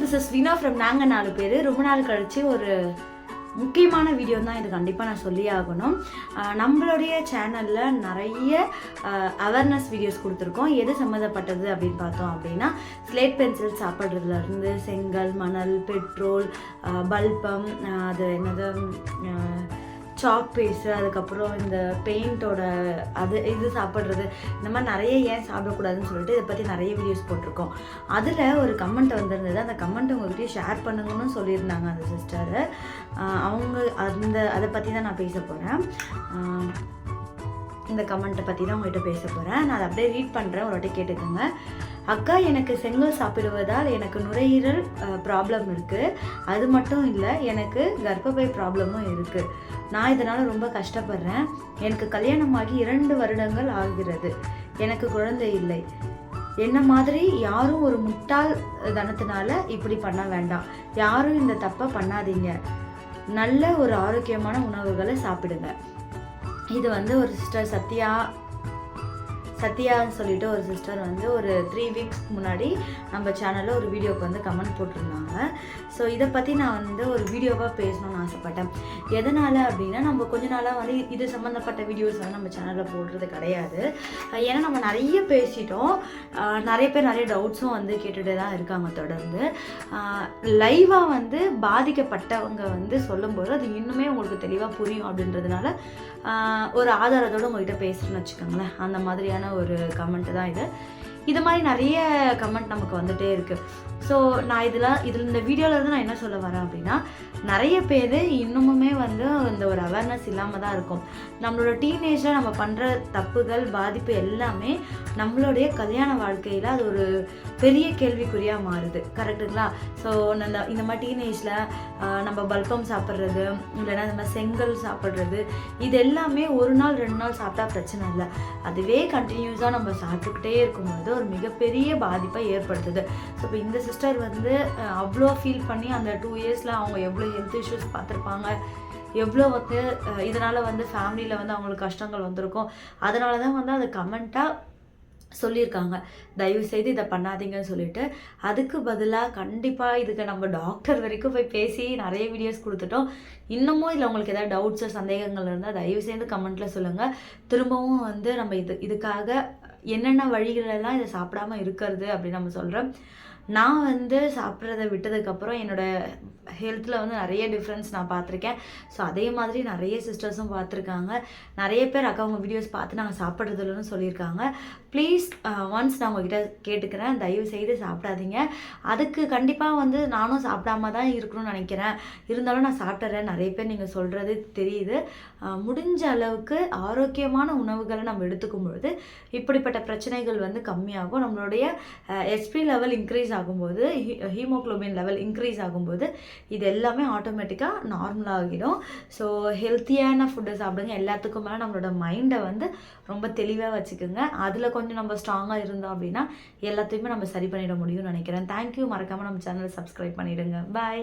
This is வினா from நாங்கள் நாலு பேர். ரொம்ப நாள் கழிச்சு ஒரு முக்கியமான வீடியோ தான் இது கண்டிப்பாக நான் சொல்லி ஆகணும். நம்மளுடைய சேனலில் நிறைய அவேர்னஸ் வீடியோஸ் கொடுத்துருக்கோம். எது சம்மந்தப்பட்டது அப்படின்னு பார்த்தோம் அப்படின்னா ஸ்லேட் பென்சில் சாப்பிட்றதுலேருந்து செங்கல் மணல் பெட்ரோல் பல்பம் அது என்னது சாக் பேஸ்ட்டு அதுக்கப்புறம் இந்த பெயிண்டோட அது இது சாப்பிட்றது இந்த மாதிரி நிறைய ஏன் சாப்பிடக்கூடாதுன்னு சொல்லிட்டு இதை பற்றி நிறைய வீடியோஸ் போட்டிருக்கோம். அதில் ஒரு கமெண்ட் வந்திருந்தது. அந்த கமெண்ட் உங்ககிட்டயே ஷேர் பண்ணுங்கன்னு சொல்லியிருந்தாங்க அந்த சிஸ்டர் அவங்க அந்த அதை பற்றி தான் நான் பேச போகிறேன் இந்த கமெண்ட்டை பற்றி தான் உங்கள்கிட்ட பேச போகிறேன் நான் அதை அப்படியே ரீட் பண்ணுறேன் ஒரு வாட்டி கேட்டுக்கோங்க. அக்கா எனக்கு செங்கல் சாப்பிடுவதால் எனக்கு நுரையீரல் ப்ராப்ளம் இருக்குது அது மட்டும் இல்லை எனக்கு கர்ப்பப்பை ப்ராப்ளமும் இருக்குது நான் இதனால் ரொம்ப கஷ்டப்படுறேன். எனக்கு கல்யாணமாகி இரண்டு வருடங்கள் ஆகிறது. எனக்கு குழந்தை இல்லை. என்ன மாதிரி யாரும் ஒரு முட்டாள் தனத்தினால இப்படி பண்ண வேண்டாம். யாரும் இந்த தப்பை பண்ணாதீங்க. நல்ல ஒரு ஆரோக்கியமான உணவுகளை சாப்பிடுங்க. இது வந்து ஒரு சிஸ்டர் சத்யா சத்யான்னு சொல்லிட்டு ஒரு சிஸ்டர் வந்து ஒரு த்ரீ வீக்ஸ் முன்னாடி நம்ம சேனலில் ஒரு வீடியோக்கு வந்து கமெண்ட் போட்டிருந்தாங்க. ஸோ இதை பற்றி நான் வந்து ஒரு வீடியோவாக பேசணும்னு ஆசைப்பட்டேன். எதனால் அப்படின்னா நம்ம கொஞ்ச நாளாக வந்து இது சம்மந்தப்பட்ட வீடியோஸ் வந்து நம்ம சேனலில் போடுறது கிடையாது. ஏன்னா நம்ம நிறைய பேசிட்டோம். நிறைய பேர் நிறைய டவுட்ஸும் வந்து கேட்டுகிட்டே தான் இருக்காங்க தொடர்ந்து. லைவாக வந்து பாதிக்கப்பட்டவங்க வந்து சொல்லும்போது அது இன்னுமே உங்களுக்கு தெளிவாக புரியும் அப்படின்றதுனால ஒரு ஆதாரத்தோடு உங்கள்கிட்ட பேசுகிறேன்னு வச்சுக்கோங்களேன். அந்த மாதிரியான ஒரு கமெண்ட் தான் இது. இது மாதிரி நிறைய கமெண்ட் நமக்கு வந்துட்டே இருக்குது ஸோ நான் இதில் இதில் இந்த வீடியோவிலேருந்து நான் என்ன சொல்ல வரேன் அப்படின்னா நிறைய பேர் இன்னுமுமே வந்து இந்த ஒரு அவேர்னஸ் இல்லாமல் தான் இருக்கும். நம்மளோட டீனேஜில் நம்ம பண்ணுற தப்புகள் பாதிப்பு எல்லாமே நம்மளுடைய கல்யாண வாழ்க்கையில் அது ஒரு பெரிய கேள்விக்குறியாக மாறுது. கரெக்டுங்களா ஸோ இந்த இந்த மாதிரி டீனேஜில் நம்ம பல்பம் சாப்பிட்றது இல்லைன்னா இந்த மாதிரி செங்கல் சாப்பிட்றது இது எல்லாமே ஒரு நாள் ரெண்டு நாள் சாப்பிட்டா பிரச்சனை இல்லை. அதுவே கண்டினியூஸாக நம்ம சாப்பிட்டுக்கிட்டே இருக்கும்போது ஒரு மிகப்பெரிய பாதிப்பை ஏற்படுத்துது. ஸோ இப்போ இந்த சிஸ்டர் வந்து அவ்வளோ ஃபீல் பண்ணி அந்த டூ இயர்ஸில் அவங்க எவ்வளோ ஹெல்த் இஷ்யூஸ் பார்த்துருப்பாங்க எவ்வளோ வந்து இதனால் வந்து ஃபேமிலியில் வந்து அவங்களுக்கு கஷ்டங்கள் வந்திருக்கும். அதனால தான் வந்து அது கமெண்ட்டாக சொல்லியிருக்காங்க. தயவு செய்து இதை பண்ணாதீங்கன்னு சொல்லிட்டு அதுக்கு பதிலாக கண்டிப்பாக இதுக்கு நம்ம டாக்டர் வரைக்கும் போய் பேசி நிறைய வீடியோஸ் கொடுத்துட்டோம். இன்னமும் இதில் உங்களுக்கு ஏதாவது டவுட்ஸோ சந்தேகங்கள் இருந்தால் தயவு செய்து கமெண்ட்டில் சொல்லுங்கள் திரும்பவும் வந்து நம்ம இது இதுக்காக என்னென்ன வழிகளெல்லாம் இதை சாப்பிடாம இருக்கிறது அப்படின்னு நம்ம சொல்கிறோம் நான் வந்து சாப்பிட்றத விட்டதுக்கப்புறம் என்னோட ஹெல்த்தில் வந்து நிறைய டிஃப்ரென்ஸ் நான் பார்த்துருக்கேன். ஸோ அதே மாதிரி நிறைய சிஸ்டர்ஸும் பார்த்துருக்காங்க. நிறைய பேர் அக்கா அவங்க வீடியோஸ் பார்த்து நாங்கள் சாப்பிட்றது இல்லைன்னு சொல்லியிருக்காங்க. ப்ளீஸ் ஒன்ஸ் uh, நான் உங்ககிட்ட கேட்டுக்கிறேன் தயவு செய்து சாப்பிடாதீங்க. அதுக்கு கண்டிப்பாக வந்து நானும் சாப்பிடாம தான் இருக்கணும்னு நினைக்கிறேன். இருந்தாலும் நான் சாப்பிட்றேன் நிறைய பேர் நீங்கள் சொல்கிறது தெரியுது. முடிஞ்ச அளவுக்கு ஆரோக்கியமான உணவுகளை நம்ம எடுத்துக்கும் பொழுது இப்படிப்பட்ட பிரச்சனைகள் வந்து கம்மியாகும். நம்மளுடைய எஸ்பி லெவல் இன்க்ரீஸ் ஆகும்போது ஹீமோக்ளோபின் லெவல் இன்க்ரீஸ் ஆகும்போது இது எல்லாமே ஆட்டோமேட்டிக்காக நார்மலாகிடும் ஸோ ஹெல்த்தியான ஃபுட்டை சாப்பிடுங்க. எல்லாத்துக்கும் மேலே நம்மளோட மைண்டை வந்து ரொம்ப தெளிவாக வச்சுக்கோங்க. அதில் கொஞ்சம் நம்ம ஸ்ட்ராங்காக இருந்தோம் அப்படின்னா எல்லாத்தையுமே நம்ம சரி பண்ணிட முடியும்னு நினைக்கிறேன். தேங்க்யூ மறக்காமல் நம்ம சேனலை சப்ஸ்கிரைப் பண்ணிவிடுங்க பாய்